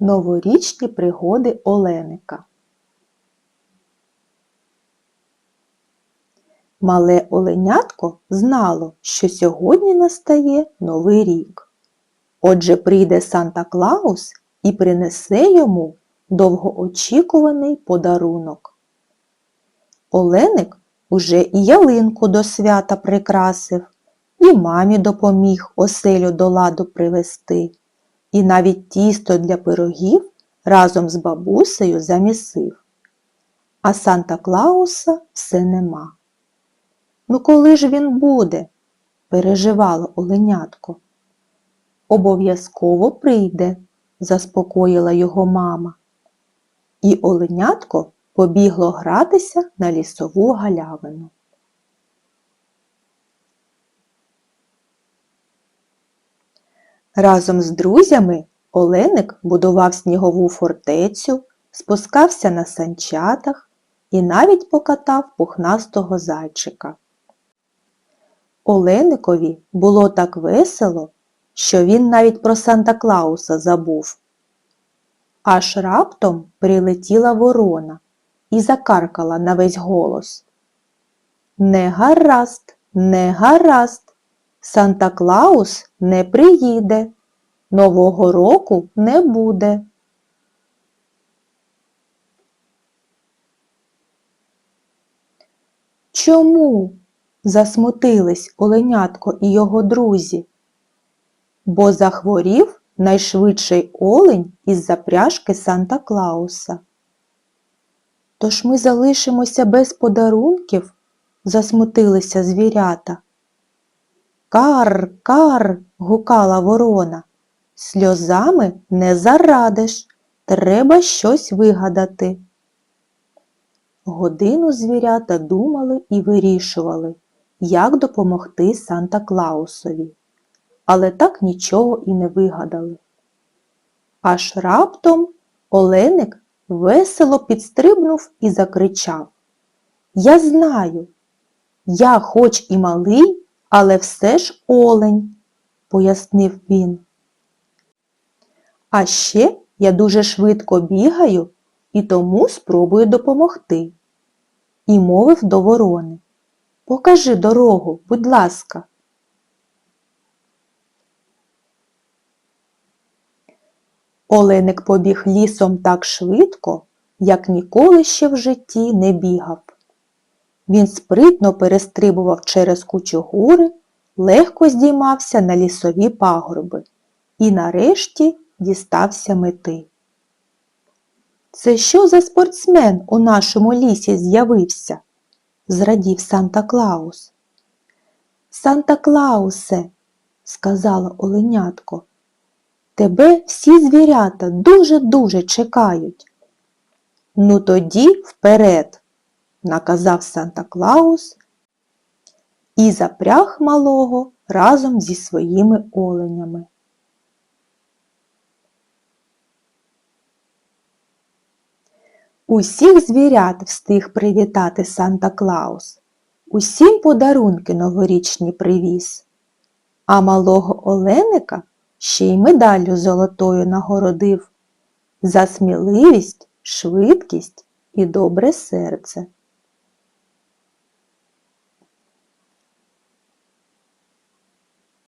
Новорічні пригоди Оленика. Мале оленятко знало, що сьогодні настає Новий рік. Отже, прийде Санта Клаус і принесе йому довгоочікуваний подарунок. Оленик уже і ялинку до свята прикрасив, і мамі допоміг оселю до ладу привести, і навіть тісто для пирогів разом з бабусею замісив. А Санта Клауса все нема. Ну коли ж він буде? переживало оленятко. Обов'язково прийде, заспокоїла його мама. І оленятко побігло гратися на лісову галявину. Разом з друзями Оленик будував снігову фортецю, спускався на санчатах і навіть покатав пухнастого зайчика. Оленикові було так весело, що він навіть про Санта Клауса забув. Аж раптом прилетіла ворона і закаркала на весь голос. Не гаразд, не гаразд, Санта Клаус не приїде, Нового року не буде. Чому? засмутились Оленятко і його друзі. Бо захворів найшвидший олень із запряжки Санта Клауса. Тож ми залишимося без подарунків, засмутилися звірята. Кар, кар, гукала ворона. Сльозами не зарадиш, треба щось вигадати. Годину звірята думали і вирішували, як допомогти Санта Клаусові, але так нічого і не вигадали. Аж раптом Оленик весело підстрибнув і закричав Я знаю, я хоч і малий, але все ж олень, пояснив він. А ще я дуже швидко бігаю і тому спробую допомогти. І мовив до ворони. Покажи дорогу, будь ласка. Оленик побіг лісом так швидко, як ніколи ще в житті не бігав. Він спритно перестрибував через кучугури, легко здіймався на лісові пагорби і нарешті дістався мети. Це що за спортсмен у нашому лісі з'явився? зрадів Санта Клаус. Санта Клаусе, сказала Оленятко, тебе всі звірята дуже-дуже чекають. Ну тоді вперед, наказав Санта Клаус і запряг малого разом зі своїми оленями. Усіх звірят встиг привітати Санта Клаус, усім подарунки новорічні привіз, а малого Оленика ще й медаллю золотою нагородив за сміливість, швидкість і добре серце.